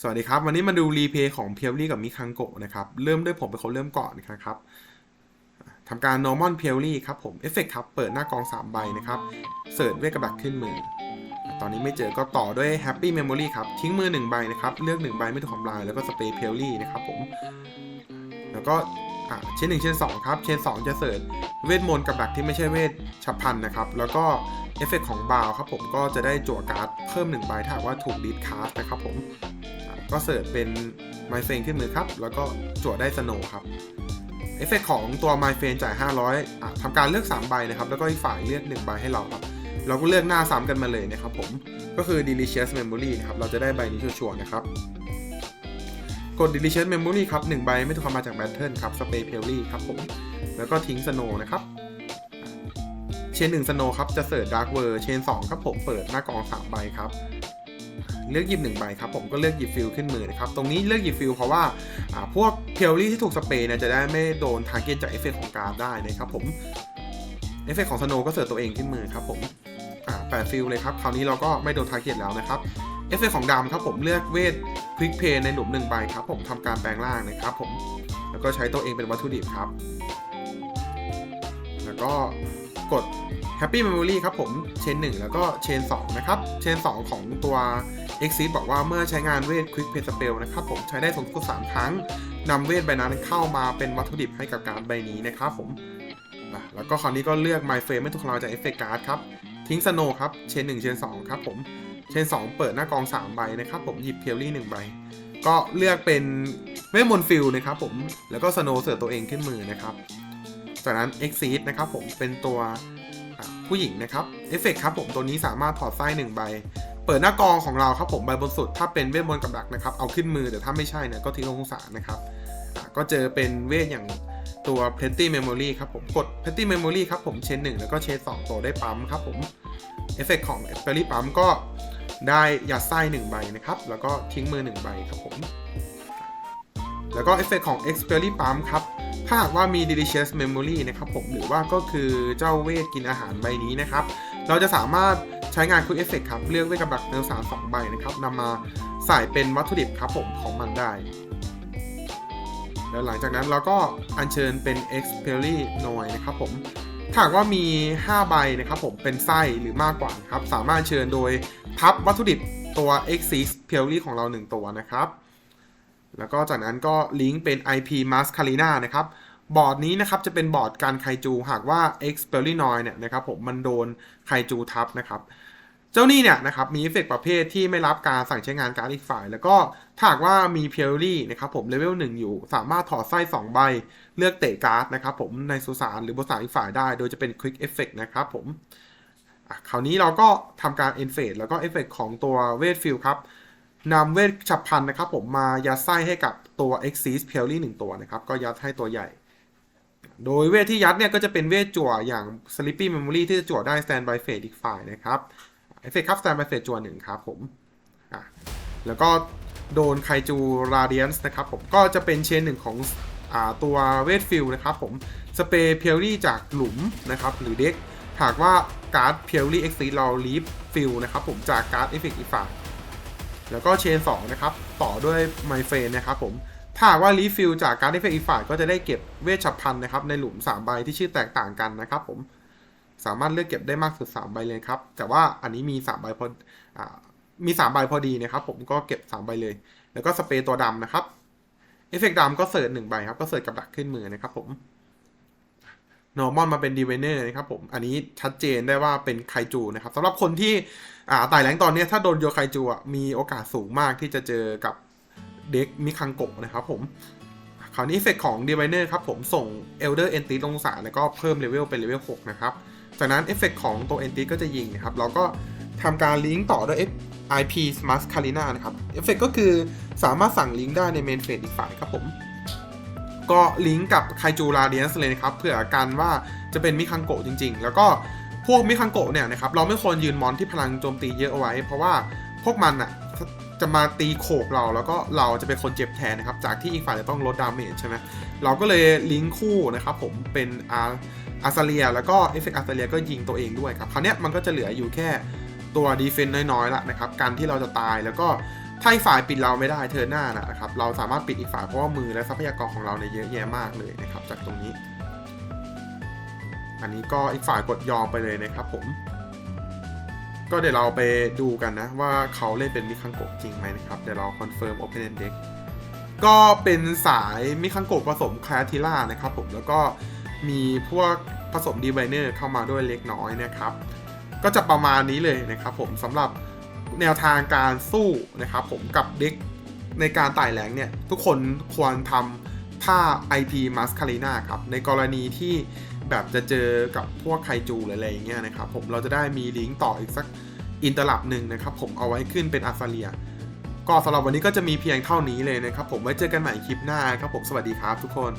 สวัสดีครับ วันนี้มาดูรีเพย์ของเพียวลี่กับมิคังโกะนะครับ เริ่มด้วยผมเป็นคนเริ่มก่อนนะครับทำการ normal เพียวลี่ครับผมเอฟเฟกครับ เปิดหน้ากอง 3 ใบนะครับเสิร์ชเวทกระดักขึ้นมือ ตอนนี้ไม่เจอก็ต่อด้วย Happy Memory ครับ ทิ้งมือ 1 ใบนะครับ เลือก 1 ใบไม่ถูกทำลาย แล้วก็สเปรย์เพียวลี่นะครับผม แล้วก็เชนหนึ่งเชนสองครับ เชนสองจะเสิร์ชเวทมนต์กับดักที่ไม่ใช่เวทฉับพันนะครับ แล้วก็เอฟเฟกของบาวครับผมก็จะได้จั่วการ์ดเพิ่ม1ใบถ้าหากว่าถูกดีดคาร์ดนะครับผม ก็เสิร์ชเป็นไมเฟนขึ้นมือครับ แล้วก็จั่วได้สโนครับเอฟเฟกของตัวไมเฟนจ่าย 500อะทำการเลือก3ใบนะครับ แล้วก็อีกฝ่ายเลือก1ใบให้เราครับ เราก็เลือกหน้าซ้ำกันมาเลยนะครับผม ก็คือ delicious memory นะครับ เราจะได้ใบนี้ชัวร์ๆนะครับ กด delicious memory ครับ1ใบไม่ถูกคำมาจาก battle ครับ spray p e l l y ครับผม แล้วก็ทิ้ง snow นะครับเชน1 snow ครับ จะเสิร์ช dark world เชน2ครับผมเปิดหน้ากอง3ใบครับ เลือกหยิบหนึ่งใบครับผมก็เลือกหยิบฟิลขึ้นมือนะครับตรงนี้เลือกหยิบฟิลเพราะว่าพวกเพลลี่ที่ถูกสเปรย์เนี่ยจะได้ไม่โดนทาร์เก็ตจากเอฟเฟกของการ์ดได้นะครับผมเอฟเฟกของสโนก็เสิร์ฟตัวเองขึ้นมือครับผมแปดฟิลเลยครับคราวนี้เราก็ไม่โดนทาร์เก็ตแล้วนะครับเอฟเฟกของดำครับผมเลือกเวทควิกเพย์ในหลุมหนึ่งใบครับผมทำการแปลงร่างนะครับผมแล้วก็ใช้ตัวเองเป็นวัตถุดิบครับ แล้วก็ กด Happy Memory ครับผมเชน1 แล้วก็เชน2 นะครับ เชน 2 ของตัว Exit บอกว่าเมื่อใช้งานเวท Quick Play Spell นะครับผมใช้ได้สูงสุด3ครั้งนำเวทใบนั้นเข้ามาเป็นวัตถุดิบให้กับการใบนี้นะครับผมแล้วก็คราวนี้ก็เลือก My Frame ไม่ถูกทำลาจาก Effect Card ครับ ทิ้ง Snow ครับ เชน 1 เชน 2 ครับผม เชน 2 เปิดหน้ากอง 3 ใบนะครับผมหยิบเพียวลี่ 1 ใบ ก็เลือกเป็นเวทมนต์ฟิลนะครับผมแล้วก็ Snow เสิร์ฟตัวเองขึ้นมือนะครับ จากนั้น Exit นะครับผมเป็นตัวผู้หญิงนะครับเอฟเฟกครับผมตัวนี้สามารถถอดไส้หนึ่งใบ เปิดหน้ากองของเราครับผมใบบนสุด ถ้าเป็นเวทมนต์กับดักนะครับ เอาขึ้นมือแต่ถ้าไม่ใช่เนี่ยก็ทิ้งลงสารนะครับก็เจอเป็นเวทอย่างตัว Petty Memory ครับผมกด Petty Memory ครับผมเชนหนึ่งแล้วก็เชนสองตัวได้ปั๊มครับผมเอฟเฟกของ e x p e r y ปั๊มก็ได้ยัดไส้หนึ่งใบนะครับ แล้วก็ทิ้งมือหนึ่งใบครับผมแล้วก็เอฟเฟกของ e x p e r y Pump ครับ ถ้าหากว่ามี Delicious Memory นะครับผมหรือว่าก็คือเจ้าเวทกินอาหารใบนี้นะครับ เราจะสามารถใช้งาน Quick Effect ครับ เลือกเวทกับดักเนื้อสาร2ใบนะครับนำมาใส่เป็นวัตถุดิบครับผมของมันได้ แล้วหลังจากนั้นเราก็อัญเชิญเป็น e x p e r y n o i นะครับผมถ้าหากว่ามี 5 ใบนะครับผมเป็นไส้หรือมากกว่าครับ สามารถเชิญโดยทับวัตถุดิบตัว e x i s p e r y ของเรา 1 ตัวนะครับ แล้วก็จากนั้นก็ลิงก์เป็น IP Mascarina นะครับบอร์ดนี้นะครับจะเป็นบอร์ดการไคจู หากว่า X p e r i n o i เนี่ยนะครับผมมันโดนไคจูทับนะครับเจ้านี่เนี่ยนะครับมีเอฟเฟกต์ประเภทที่ไม่รับการสั่งใช้งานการอีกฝ่าย แล้วก็ถ้าหากว่ามีเพียรี่นะครับผมเลเวล1อยู่สามารถถอดไส้ 2 ใบ เลือกเตะการ์ดนะครับผมในสุสานหรือบนสานอีกฝ่ายได้ โดยจะเป็น Quick Effect นะครับผมคราวนี้เราก็ทำการ e n f a d e แล้วก็เอฟเฟกต์ของตัวเวทฟิลครับ นำเวทฉับพันนะครับผมมายัดไส้ให้กับตัว Exis p e l l y 1ตัวนะครับ ก็ยัดให้ตัวใหญ่ โดยเวทที่ยัดเนี่ยก็จะเป็นเวทจั่วอย่าง Sleepy Memory ที่จะจั่วได้ Standby Fate อีกฝ่ายนะครับเอฟเฟกครับ Standby Fate จั่วหนึ่งครับผมแล้วก็โดนไคจู Radiance นะครับผมก็จะเป็นเชนหนึ่งของอตัวเวทฟิลนะครับผมสเปรย์เพียรี่จากหลุมนะครับหรือเด็กหากว่าการ์ดเพียรี่เอ็กซ์เราลีฟฟิลนะครับผมจากการ์ดเอฟเฟกอีกฝ่าย แล้วก็เชน2นะครับ ต่อด้วยไมเฟนนะครับผม ถ้าว่ารีฟิลจากการได้เฟกอีกฝ่ายก็จะได้เก็บเวชฉับพลันนะครับในหลุม 3 ใบที่ชื่อแตกต่างกันนะครับผม สามารถเลือกเก็บได้มากสุด 3 ใบเลยครับ แต่ว่าอันนี้มี 3 ใบพออ่ามี 3 ใบพอดีนะครับผมก็เก็บ 3 ใบเลย แล้วก็สเปรย์ตัวดำนะครับ เอฟเฟกต์ดำก็เสิร์ชหนึ่งใบครับ ก็เสิร์ชกับดักขึ้นมือนะครับผม นอร์มอนมาเป็นดีเวเนอร์นะครับผม อันนี้ชัดเจนได้ว่าเป็นไคจูนะครับสำหรับคนที่อ่าไต่แรงตอนนี้ถ้าโดนโยไคจูอะมีโอกาสสูงมากที่จะเจอกับเด็กมิคังโกะนะครับผมคราวนี้เฟกของดีเวเนอร์ครับผมส่งเอลเดอร์เอนติลงสาแล้วก็เพิ่มเลเวลเป็นเลเวล6นะครับ จากนั้นเอฟเฟกของตัวเอนติก็จะยิงนะครับ เราก็ทำการลิงก์ต่อด้วย IP Smart Carina นะครับ เอฟเฟกก็คือสามารถสั่งลิงก์ได้ในเมนเฟสอีกฝ่ายครับผม ก็ลิงก์กับไคจูราเดียนส์เลยนะครับเผื่อกันว่าจะเป็นมิคังโกะจริง ๆ แล้วก็พวกมิคังโกะเนี่ยนะครับเราไม่ควรยืนมอนที่พลังโจมตีเยอะเอาไว้ เพราะว่าพวกมันอะจะมาตีโขกเราแล้วก็เราจะเป็นคนเจ็บแทนนะครับ จากที่อีกฝ่ายจะต้องลดดาเมจใช่ไหมเราก็เลยลิงก์คู่นะครับผมเป็นอาอาซาเลีย แล้วก็เอฟเฟกอาซาเลียก็ยิงตัวเองด้วยครับคราวนี้มันก็จะเหลืออยู่แค่ตัวดีเฟนต์น้อยๆละนะครับการที่เราจะตายแล้วก็ ถ้าอีกฝ่ายปิดเราไม่ได้เธอหน้านะครับเราสามารถปิดอีกฝ่ายเพราะว่ามือและทรัพยากรของเราเนี่ยเยอะแยะมากเลยนะครับ จากตรงนี้ อันนี้ก็อีกฝ่ายกดยอมไปเลยนะครับผม ก็เดี๋ยวเราไปดูกันนะว่าเขาเล่นเป็นมิคังโกะจริงไหมนะครับเดี๋ยวเราคอนเฟิร์ม Open End Deck ก็เป็นสายมิคังโกะผสมคลาทิล่านะครับผมแล้วก็มีพวกผสมดีไวเนอร์เข้ามาด้วยเล็กน้อยนะครับ ก็จะประมาณนี้เลยนะครับผมสำหรับ แนวทางการสู้นะครับผมกับเด็กในการไต่แหลงเนี่ย ทุกคนควรทำท่า IP Mascarina ครับ ในกรณีที่แบบจะเจอกับพวกไคจูหรืออะไรอย่างเงี้ยนะครับผมเราจะได้มีลิงก์ต่ออีกสักอินเตอร์ลับหนึ่งนะครับผมเอาไว้ขึ้นเป็นอาซาเลีย ก็สำหรับวันนี้ก็จะมีเพียงเท่านี้เลยนะครับผมไว้เจอกันใหม่คลิปหน้าครับผมสวัสดีครับทุกคน